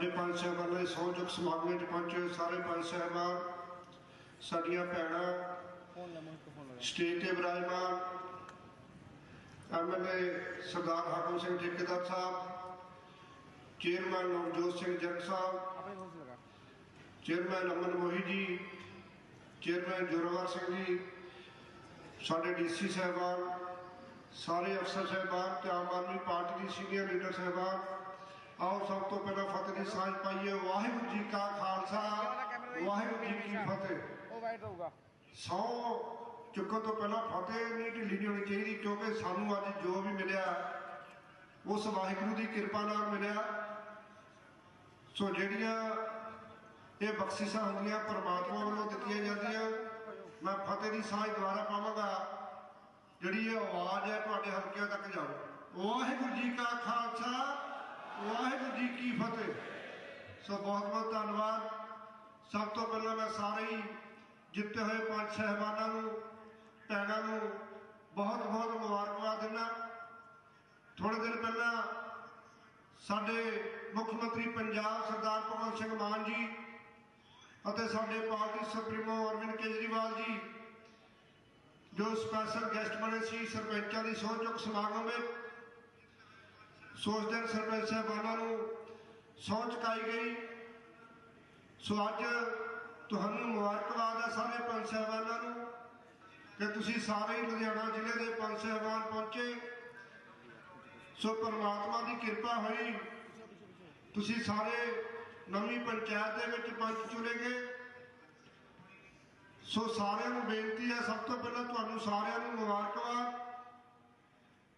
ਸਾਡੇ ਪੰਜ ਸਾਹਿਬਾਨ ਦੇ ਸਹੁੰ ਸਮਾਗਮ ਵਿੱਚ ਪਹੁੰਚੇ ਸਾਰੇ ਪੰਜ ਸਾਹਿਬਾਨ, ਸਾਡੀਆਂ ਭੈਣਾਂ ਫੋਨ ਲਾ ਸਟੇਜ ਤੇ ਵਿਰਾਜਮਾਨ ਐਮਐਲਏ ਸਰਦਾਰ ਹਾਕਮ ਸਿੰਘ ਠੇਕੇਦਾਰ ਸਾਹਿਬ, ਚੇਅਰਮੈਨ ਨਵਜੋਤ ਸਿੰਘ ਜੱਟ ਸਾਹਿਬ, ਚੇਅਰਮੈਨ ਅਮਨ ਮੋਹੀ ਜੀ, ਚੇਅਰਮੈਨ ਜੋਰਵਰ ਸਿੰਘ ਜੀ, ਸਾਡੇ ਡੀਸੀ ਸਾਹਿਬਾਨ, ਸਾਰੇ ਅਫਸਰ ਸਾਹਿਬਾਨ ਤੇ ਆਮ ਆਦਮੀ ਪਾਰਟੀ ਦੀ ਸੀਨੀਅਰ ਲੀਡਰ ਸਾਹਿਬਾਨ ਆਓ ਸਭ ਤੋਂ ਪਹਿਲਾਂ ਫਤਿਹ ਦੀ ਸਾਂਝ ਪਾਈਏ। ਵਾਹਿਗੁਰੂ ਜੀ ਕਾ ਖਾਲਸਾ ਵਾਹਿਗੁਰੂ ਜੀ ਕੀ ਫਤਿਹ। ਉਹ ਵਾਈਟ ਰਹੂਗਾ। ਸੌ ਚੁੱਕਣ ਤੋਂ ਪਹਿਲਾਂ ਫਤਿਹ ਨਹੀਂ ਢਿੱਲੀ ਨਹੀਂ ਹੋਣੀ ਚਾਹੀਦੀ ਕਿਉਂਕਿ ਸਾਨੂੰ ਅੱਜ ਜੋ ਵੀ ਮਿਲਿਆ ਉਸ ਵਾਹਿਗੁਰੂ ਦੀ ਕਿਰਪਾ ਨਾਲ ਮਿਲਿਆ। ਸੋ ਜਿਹੜੀਆਂ ਇਹ ਬਖਸ਼ਿਸ਼ਾਂ ਹੁੰਦੀਆਂ ਪਰਮਾਤਮਾ ਵੱਲੋਂ ਦਿੱਤੀਆਂ ਜਾਂਦੀਆਂ ਮੈਂ ਫਤਿਹ ਦੀ ਸਾਂਝ ਦੁਆਰਾ ਪਾਵਾਂਗਾ। ਜਿਹੜੀ ਇਹ ਆਵਾਜ਼ ਹੈ ਤੁਹਾਡੇ ਹਲਕਿਆਂ ਤੱਕ ਜਾਓ। ਵਾਹਿਗੁਰੂ ਜੀ ਕਾ ਖਾਲਸਾ ਵਾਹਿਗੁਰੂ ਜੀ ਕੀ ਫਤਿਹ। ਸੋ ਬਹੁਤ ਬਹੁਤ ਧੰਨਵਾਦ। ਸਭ ਤੋਂ ਪਹਿਲਾਂ ਮੈਂ ਸਾਰੇ ਹੀ ਜਿੱਤੇ ਹੋਏ ਪੰਜ ਸਹਿਬਾਨਾਂ ਨੂੰ, ਭੈਣਾਂ ਨੂੰ ਬਹੁਤ ਬਹੁਤ ਮੁਬਾਰਕਬਾਦ ਦਿੰਦਾ। ਥੋੜੇ ਦਿਨ ਪਹਿਲਾਂ ਸਾਡੇ ਮੁੱਖ ਮੰਤਰੀ ਪੰਜਾਬ ਸਰਦਾਰ ਭਗਵੰਤ ਸਿੰਘ ਮਾਨ ਜੀ ਅਤੇ ਸਾਡੇ ਪਾਰਟੀ ਸੁਪਰੀਮੋ ਅਰਵਿੰਦ ਕੇਜਰੀਵਾਲ ਜੀ, ਜੋ ਸਪੈਸ਼ਲ ਗੈਸਟ ਬਣੇ ਸੀ ਸਰਪੰਚਾਂ ਦੀ ਸਹੁੰ ਚੁੱਕ ਸਮਾਗਮ ਵਿੱਚ ਸੋਚਦੇ ਸਰਪੰਚ ਸਾਹਿਬਾਨਾਂ ਨੂੰ ਸਹੁੰ ਚੁਕਾਈ ਗਈ। ਸੋ ਅੱਜ ਤੁਹਾਨੂੰ ਮੁਬਾਰਕਬਾਦ ਹੈ ਸਾਰੇ ਪੰਜ ਸਾਹਿਬਾਨਾਂ ਨੂੰ ਕਿ ਤੁਸੀਂ ਸਾਰੇ ਲੁਧਿਆਣਾ ਜ਼ਿਲ੍ਹੇ ਦੇ ਪੰਜ ਸਾਹਿਬਾਨ ਪਹੁੰਚੇ। ਸੋ ਪਰਮਾਤਮਾ ਦੀ ਕਿਰਪਾ ਹੋਈ ਤੁਸੀਂ ਸਾਰੇ ਨਵੀਂ ਪੰਚਾਇਤ ਦੇ ਵਿੱਚ ਪੰਚ ਚੁਣੇ ਗਏ। ਸੋ ਸਾਰਿਆਂ ਨੂੰ ਬੇਨਤੀ ਹੈ ਸਭ ਤੋਂ ਪਹਿਲਾਂ ਤੁਹਾਨੂੰ ਸਾਰਿਆਂ ਨੂੰ ਮੁਬਾਰਕਬਾਦ।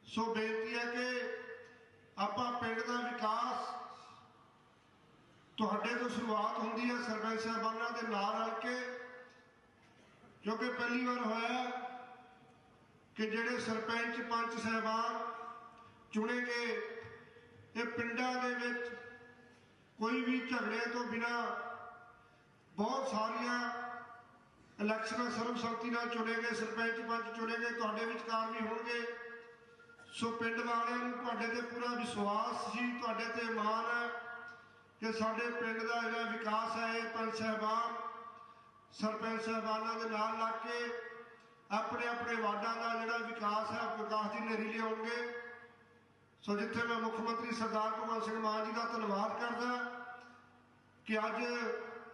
ਸੋ ਬੇਨਤੀ ਹੈ ਕਿ ਆਪਾਂ ਪਿੰਡ ਦਾ ਵਿਕਾਸ ਤੁਹਾਡੇ ਤੋਂ ਸ਼ੁਰੂਆਤ ਹੁੰਦੀ ਹੈ ਸਰਪੰਚ ਸਾਹਿਬਾਨਾਂ ਦੇ ਨਾਲ ਰਲ ਕੇ ਕਿਉਂਕਿ ਪਹਿਲੀ ਵਾਰ ਹੋਇਆ ਕਿ ਜਿਹੜੇ ਸਰਪੰਚ ਪੰਚ ਸਾਹਿਬਾਨ ਚੁਣੇ ਗਏ, ਇਹ ਪਿੰਡਾਂ ਦੇ ਵਿੱਚ ਕੋਈ ਵੀ ਝਗੜੇ ਤੋਂ ਬਿਨਾ ਬਹੁਤ ਸਾਰੀਆਂ ਇਲੈਕਸ਼ਨਾਂ ਸਰਬਸੰਮਤੀ ਨਾਲ ਚੁਣੇ ਗਏ, ਸਰਪੰਚ ਪੰਚ ਚੁਣੇ ਗਏ, ਤੁਹਾਡੇ ਵਿਚਕਾਰ ਵੀ ਹੋਣਗੇ। ਸੋ ਪਿੰਡ ਵਾਲਿਆਂ ਨੂੰ ਤੁਹਾਡੇ ਤੇ ਪੂਰਾ ਵਿਸ਼ਵਾਸ ਸੀ, ਤੁਹਾਡੇ ਤੇ ਮਾਣ ਹੈ ਕਿ ਸਾਡੇ ਪਿੰਡ ਦਾ ਜਿਹੜਾ ਵਿਕਾਸ ਹੈ, ਇਹ ਪੰਚ ਸਾਹਿਬਾਨ, ਸਰਪੰਚ ਸਾਹਿਬਾਨਾਂ ਦੇ ਨਾਲ ਲੱਗ ਕੇ ਆਪਣੇ ਆਪਣੇ ਵਾਰਡਾਂ ਦਾ ਜਿਹੜਾ ਵਿਕਾਸ ਹੈ ਉਹ ਵਿਕਾਸ ਦੀ ਨਰੀ ਲਿਆਉਣਗੇ। ਸੋ ਜਿੱਥੇ ਮੈਂ ਮੁੱਖ ਮੰਤਰੀ ਸਰਦਾਰ ਭਗਵੰਤ ਸਿੰਘ ਮਾਨ ਜੀ ਦਾ ਧੰਨਵਾਦ ਕਰਦਾ ਕਿ ਅੱਜ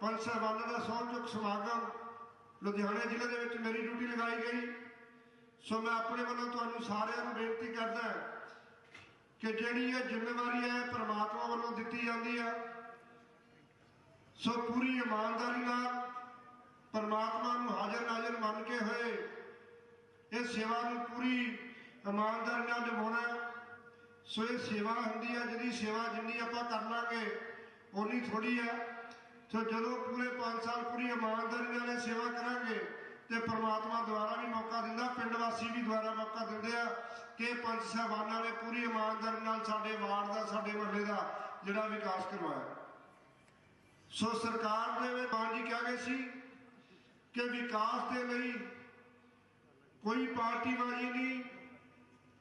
ਪੰਜ ਸਾਹਿਬਾਨਾਂ ਦਾ ਸਹੁੰ ਚੁੱਕ ਸਮਾਗਮ ਲੁਧਿਆਣਾ ਜ਼ਿਲ੍ਹੇ ਦੇ ਵਿੱਚ ਮੇਰੀ ਡਿਊਟੀ ਲਗਾਈ ਗਈ। ਸੋ ਮੈਂ ਆਪਣੇ ਵੱਲੋਂ ਤੁਹਾਨੂੰ ਸਾਰਿਆਂ ਨੂੰ ਬੇਨਤੀ ਕਰਦਾ ਕਿ ਜਿਹੜੀ ਇਹ ਜ਼ਿੰਮੇਵਾਰੀ ਹੈ ਪ੍ਰਮਾਤਮਾ ਵੱਲੋਂ ਦਿੱਤੀ ਜਾਂਦੀ ਹੈ ਸੋ ਪੂਰੀ ਇਮਾਨਦਾਰੀ ਨਾਲ ਪਰਮਾਤਮਾ ਨੂੰ ਹਾਜ਼ਰ ਨਾਜ਼ਰ ਮੰਨ ਕੇ ਹੋਏ ਇਹ ਸੇਵਾ ਨੂੰ ਪੂਰੀ ਇਮਾਨਦਾਰੀ ਨਾਲ ਨਿਭਾਉਣਾ ਸੋ ਇਹ ਸੇਵਾ ਹੁੰਦੀ ਹੈ ਜਿਹਦੀ ਸੇਵਾ ਜਿੰਨੀ ਆਪਾਂ ਕਰ ਲਾਂਗੇ ਉਨੀ ਥੋੜੀ ਹੈ ਸੋ ਜਦੋਂ ਪੂਰੇ 5 ਸਾਲ ਪੂਰੀ ਇਮਾਨਦਾਰੀ ਨਾਲ ਇਹ ਸੇਵਾ ਤੇ ਪ੍ਰਮਾਤਮਾ ਦੁਆਰਾ ਵੀ ਮੌਕਾ ਦਿੰਦਾ, ਪਿੰਡ ਵਾਸੀ ਵੀ ਦੁਆਰਾ ਮੌਕਾ ਦਿੰਦੇ ਆ ਕਿ ਪੰਜ ਸਾਹਿਬਾਨਾਂ ਨੇ ਪੂਰੀ ਇਮਾਨਦਾਰੀ ਨਾਲ ਸਾਡੇ ਵਾਰਡ ਦਾ, ਸਾਡੇ ਮਹੱਲੇ ਦਾ ਜਿਹੜਾ ਵਿਕਾਸ ਕਰਵਾਇਆ। ਸੋ ਸਰਕਾਰ ਦੇ ਮਾਨ ਜੀ ਕਿਹਾ ਗਏ ਸੀ ਕਿ ਵਿਕਾਸ ਦੇ ਲਈ ਕੋਈ ਪਾਰਟੀ ਬਾਜੀ ਨਹੀਂ।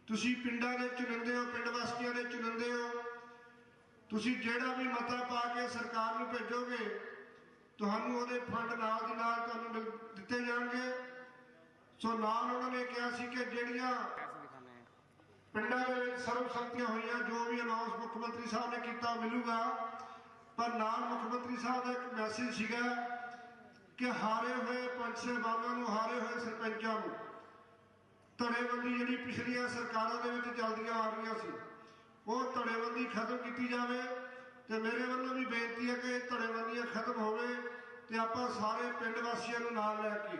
ਤੁਸੀਂ ਪਿੰਡਾਂ ਦੇ ਚੁਣਿੰਦੇ ਹੋ, ਪਿੰਡ ਵਾਸੀਆਂ ਦੇ ਚੁਣਿੰਦੇ ਹੋ। ਤੁਸੀਂ ਜਿਹੜਾ ਵੀ ਮਤਾ ਪਾ ਕੇ ਸਰਕਾਰ ਨੂੰ ਭੇਜੋਗੇ, ਤੁਹਾਨੂੰ ਉਹਦੇ ਫੰਡ ਨਾਲ ਦੀ ਨਾਲ ਤੁਹਾਨੂੰ ਮਿਲ- ਦਿੱਤੇ ਜਾਣਗੇ ਸੋ ਨਾਲ ਉਹਨਾਂ ਨੇ ਕਿਹਾ ਸੀ ਕਿ ਜਿਹੜੀਆਂ ਪਿੰਡਾਂ ਦੇ ਵਿੱਚ ਸਰਵ ਸ਼ਕਤੀਆਂ ਹੋਈਆਂ, ਜੋ ਵੀ ਅਨਾਉਂਸ ਮੁੱਖ ਮੰਤਰੀ ਸਾਹਿਬ ਨੇ ਕੀਤਾ ਮਿਲੂਗਾ, ਪਰ ਨਾਲ ਮੁੱਖ ਮੰਤਰੀ ਸਾਹਿਬ ਦਾ ਇੱਕ ਮੈਸੇਜ ਸੀਗਾ ਕਿ ਹਾਰੇ ਹੋਏ ਪੰਚ ਸਾਹਿਬਾਨਾਂ ਨੂੰ, ਹਾਰੇ ਹੋਏ ਸਰਪੰਚਾਂ ਨੂੰ ਧੜੇਬੰਦੀ ਜਿਹੜੀ ਪਿਛਲੀਆਂ ਸਰਕਾਰਾਂ ਦੇ ਵਿੱਚ ਚੱਲਦੀਆਂ ਆ ਰਹੀਆਂ ਸੀ, ਉਹ ਧੜੇਬੰਦੀ ਖਤਮ ਕੀਤੀ ਜਾਵੇ ਤੇ ਮੇਰੇ ਵੱਲੋਂ ਵੀ ਬੇਨਤੀ ਹੈ ਕਿ ਧੜੇਬੰਦੀਆਂ ਖਤਮ ਹੋਵੇ ਤੇ ਆਪਾਂ ਸਾਰੇ ਪਿੰਡ ਵਾਸੀਆਂ ਨੂੰ ਨਾਲ ਲੈ ਕੇ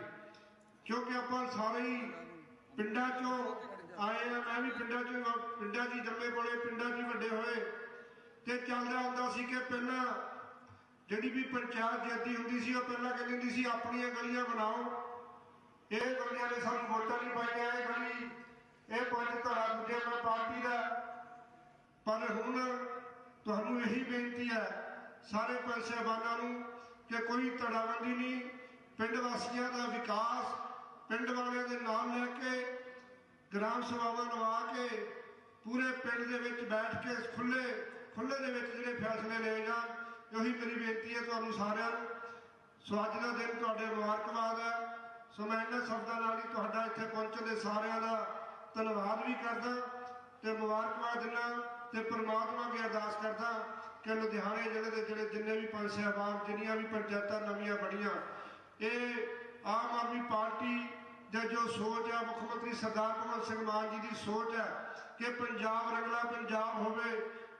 ਕਿਉਂਕਿ ਆਪਾਂ ਸਾਰੇ ਹੀ ਪਿੰਡਾਂ ਚੋਂ ਆਏ ਆ, ਮੈਂ ਵੀ ਪਿੰਡਾਂ ਚੋਂ ਪਿੰਡਾਂ 'ਚ ਹੀ ਜੰਮੇ ਪਲੇ, ਪਿੰਡਾਂ 'ਚ ਵੱਡੇ ਹੋਏ। ਤੇ ਚੱਲਦਾ ਹੁੰਦਾ ਸੀ ਕਿ ਪਹਿਲਾਂ ਜਿਹੜੀ ਵੀ ਪੰਚਾਇਤ ਜੱਦੀ ਹੁੰਦੀ ਸੀ, ਉਹ ਪਹਿਲਾਂ ਕਹਿੰਦੀ ਹੁੰਦੀ ਸੀ, ਆਪਣੀਆਂ ਗਲੀਆਂ ਬਣਾਓ। ਇਹ ਗਲੀਆਂ ਨੇ ਸਾਨੂੰ ਵੋਟਾਂ ਨਹੀਂ ਪਾਈਆਂ, ਇਹ ਗਲੀ, ਇਹ ਪੰਜ ਧੜਾ ਦੂਜੇ ਮੈਂ ਪਾਰਟੀ ਦਾ। ਪਰ ਹੁਣ ਤੁਹਾਨੂੰ ਇਹੀ ਬੇਨਤੀ ਹੈ, ਸਾਰੇ ਪੰਜ ਸਾਹਿਬਾਨਾਂ ਨੂੰ ਕਿ ਕੋਈ ਧੜਾਬੰਦੀ ਨਹੀਂ ਪਿੰਡ ਵਾਸੀਆਂ ਦਾ ਵਿਕਾਸ ਪਿੰਡ ਵਾਲਿਆਂ ਦੇ ਨਾਮ ਲੈ ਕੇ, ਗ੍ਰਾਮ ਸਭਾਵਾਂ ਲਵਾ ਕੇ, ਪੂਰੇ ਪਿੰਡ ਦੇ ਵਿੱਚ ਬੈਠ ਕੇ, ਖੁੱਲੇ ਖੁੱਲੇ ਦੇ ਵਿੱਚ ਜਿਹੜੇ ਫੈਸਲੇ ਲਏ ਜਾਣ, ਉਹੀ ਮੇਰੀ ਬੇਨਤੀ ਹੈ ਤੁਹਾਨੂੰ ਸਾਰਿਆਂ ਨੂੰ। ਸੋ ਅੱਜ ਦਾ ਦਿਨ ਤੁਹਾਡੇ ਮੁਬਾਰਕਬਾਦ ਹੈ। ਸੋ ਮੈਂ ਇਹਨਾਂ ਸ਼ਬਦਾਂ ਨਾਲ ਹੀ ਤੁਹਾਡਾ ਇੱਥੇ ਪਹੁੰਚਣ ਦੇ ਸਾਰਿਆਂ ਦਾ ਧੰਨਵਾਦ ਵੀ ਕਰਦਾ ਤੇ ਮੁਬਾਰਕਬਾਦ ਦਿੰਦਾ ਤੇ ਪ੍ਰਮਾਤਮਾ ਅੱਗੇ ਅਰਦਾਸ ਕਰਦਾ ਕਿ ਲੁਧਿਆਣੇ ਜ਼ਿਲ੍ਹੇ ਦੇ ਜਿਹੜੇ ਜਿੰਨੇ ਵੀ ਪੰਜ ਸਾਹਿਬਾਨ, ਜਿੰਨੀਆਂ ਵੀ ਪੰਚਾਇਤਾਂ ਨਵੀਆਂ ਬਣੀਆਂ, ਇਹ ਆਮ ਆਦਮੀ ਪਾਰਟੀ ਜਾਂ ਜੋ ਸੋਚ ਹੈ ਮੁੱਖ ਮੰਤਰੀ ਸਰਦਾਰ ਭਗਵੰਤ ਸਿੰਘ ਮਾਨ ਜੀ ਦੀ ਸੋਚ ਹੈ ਕਿ ਪੰਜਾਬ ਰੰਗਲਾ ਪੰਜਾਬ ਹੋਵੇ,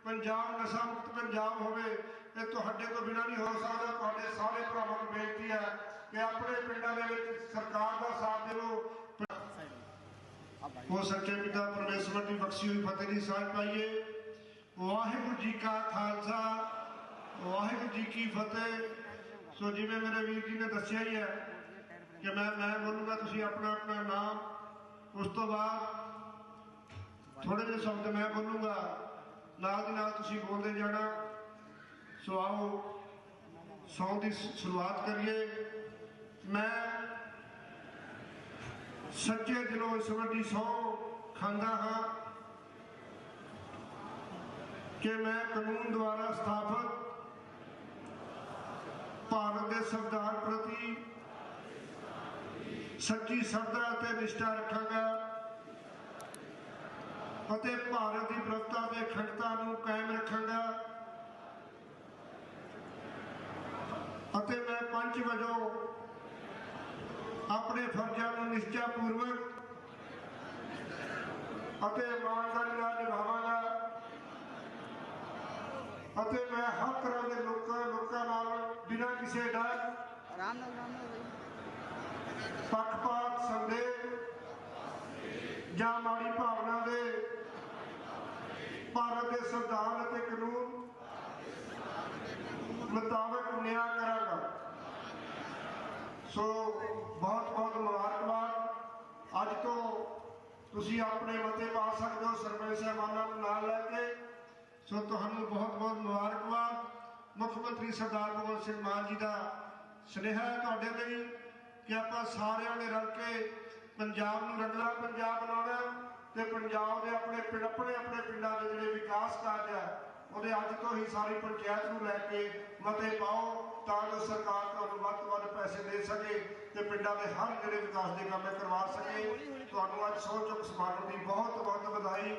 ਪੰਜਾਬ ਨਸ਼ਾ ਮੁਕਤ ਪੰਜਾਬ ਹੋਵੇ, ਇਹ ਤੁਹਾਡੇ ਤੋਂ ਬਿਨਾਂ ਨਹੀਂ ਹੋ ਸਕਦਾ। ਤੁਹਾਡੇ ਸਾਰੇ ਭਰਾਵਾਂ ਨੂੰ ਬੇਨਤੀ ਹੈ ਕਿ ਆਪਣੇ ਪਿੰਡਾਂ ਦੇ ਵਿੱਚ ਸਰਕਾਰ ਦਾ ਸਾਥ ਦਿਓ ਉਹ ਸੱਚੇ ਪਿਤਾ ਪਰਮੇਸ਼ਵਰ ਦੀ ਬਖਸ਼ੀ ਹੋਈ ਫਤਿਹ ਦੀ ਸਾਂਝ ਪਾਈਏ। ਵਾਹਿਗੁਰੂ ਜੀ ਕਾ ਖਾਲਸਾ, ਵਾਹਿਗੁਰੂ ਜੀ ਕੀ ਫਤਿਹ। ਸੋ ਜਿਵੇਂ ਮੇਰੇ ਵੀਰ ਜੀ ਨੇ ਦੱਸਿਆ ਹੀ ਹੈ ਕਿ ਮੈਂ ਮੈਂ ਬੋਲੂੰਗਾ, ਤੁਸੀਂ ਆਪਣਾ ਆਪਣਾ ਨਾਮ, ਉਸ ਤੋਂ ਬਾਅਦ ਥੋੜੇ ਜਿਹੇ ਸ਼ਬਦ ਮੈਂ ਬੋਲੂਗਾ, ਨਾਲ ਦੀ ਨਾਲ ਤੁਸੀਂ ਬੋਲਦੇ ਜਾਣਾ। ਸੋ ਆਓ, ਸੌਂ ਦੀ ਸ਼ੁਰੂਆਤ ਕਰੀਏ। ਮੈਂ ਸੱਚੇ ਦਿਲੋਂ ਇਸ ਵੱਡੀ ਸਹੁੰ ਖਾਂਦਾ ਹਾਂ ਕਿ ਮੈਂ ਕਾਨੂੰਨ ਦੁਆਰਾ ਸਥਾਪਿਤ ਭਾਰਤ ਦੇ ਸੰਵਿਧਾਨ ਸੱਚੀ ਸਰਦਾਰ ਤੇ ਨਿਸ਼ਠਾ ਰੱਖਾਂਗਾ ਅਤੇ ਭਾਰਤ ਦੀ ਪ੍ਰਸਤਾ ਤੇ ਖੜਤਾ ਨੂੰ ਕਾਇਮ ਰੱਖਾਂਗਾ ਅਤੇ ਮੈਂ ਪੰਜ ਵਜੋਂ ਆਪਣੇ ਫਰਜ਼ਾਂ ਨੂੰ ਨਿਸ਼ਚਾ ਪੂਰਵਕ ਅਤੇ ਇਮਾਨਦਾਰੀ ਨਾਲ ਨਿਭਾਵਾਂਗਾ ਅਤੇ ਮੈਂ ਹਰ ਤਰ੍ਹਾਂ ਦੇ ਲੋਕਾਂ ਲੋਕਾਂ ਨਾਲ ਬਿਨਾਂ ਕਿਸੇ ਡਰ ਆਰਾਮ ਨਾਲ ਨਾਲ ਪੱਖਪਾਤ ਸੰਦੇਹ ਜਾਂ ਮਾੜੀ ਭਾਵਨਾ ਦੇ ਭਾਰਤ ਦੇ ਸੰਵਿਧਾਨ ਅਤੇ ਕਾਨੂੰਨ ਮੁਤਾਬਕ ਨਿਆਂ ਕਰਾਂਗਾ। ਸੋ ਬਹੁਤ ਬਹੁਤ ਮੁਬਾਰਕਬਾਦ। ਅੱਜ ਤੋਂ ਤੁਸੀਂ ਆਪਣੇ ਮਤੇ ਪਾ ਸਕਦੇ ਹੋ, ਸਰਪੰਚ ਸਾਹਿਬਾਨਾਂ ਨੂੰ ਨਾਲ ਲੈ ਕੇ। ਸੋ ਤੁਹਾਨੂੰ ਬਹੁਤ ਬਹੁਤ ਮੁਬਾਰਕਬਾਦ। ਮੁੱਖ ਮੰਤਰੀ ਸਰਦਾਰ ਭਗਵੰਤ ਸਿੰਘ ਮਾਨ ਜੀ ਦਾ ਸੁਨੇਹਾ ਤੁਹਾਡੇ ਲਈ ਕਿ ਆਪਾਂ ਸਾਰਿਆਂ ਨੇ ਰਲ ਕੇ ਪੰਜਾਬ ਨੂੰ ਰੰਗਲਾ ਪੰਜਾਬ ਬਣਾਉਣਾ ਹੈ ਤੇ ਪੰਜਾਬ ਦੇ ਆਪਣੇ ਪਿੰਡ, ਆਪਣੇ ਆਪਣੇ ਪਿੰਡਾਂ ਦੇ ਜਿਹੜੇ ਵਿਕਾਸ ਕਾਰਜ ਹੈ, ਉਹਦੇ ਅੱਜ ਤੋਂ ਹੀ ਸਾਰੀ ਪੰਚਾਇਤ ਨੂੰ ਲੈ ਕੇ ਮਤੇ ਪਾਓ ਤਾਂ ਜੋ ਸਰਕਾਰ ਤੁਹਾਨੂੰ ਵੱਧ ਤੋਂ ਵੱਧ ਪੈਸੇ ਦੇ ਸਕੇ ਤੇ ਪਿੰਡਾਂ ਦੇ ਹਰ ਜਿਹੜੇ ਵਿਕਾਸ ਦੇ ਕੰਮ ਕਰਵਾ ਸਕੇ। ਤੁਹਾਨੂੰ ਅੱਜ ਸਹੁੰ ਸਮਾਗਮ ਦੀ ਬਹੁਤ ਬਹੁਤ ਵਧਾਈ।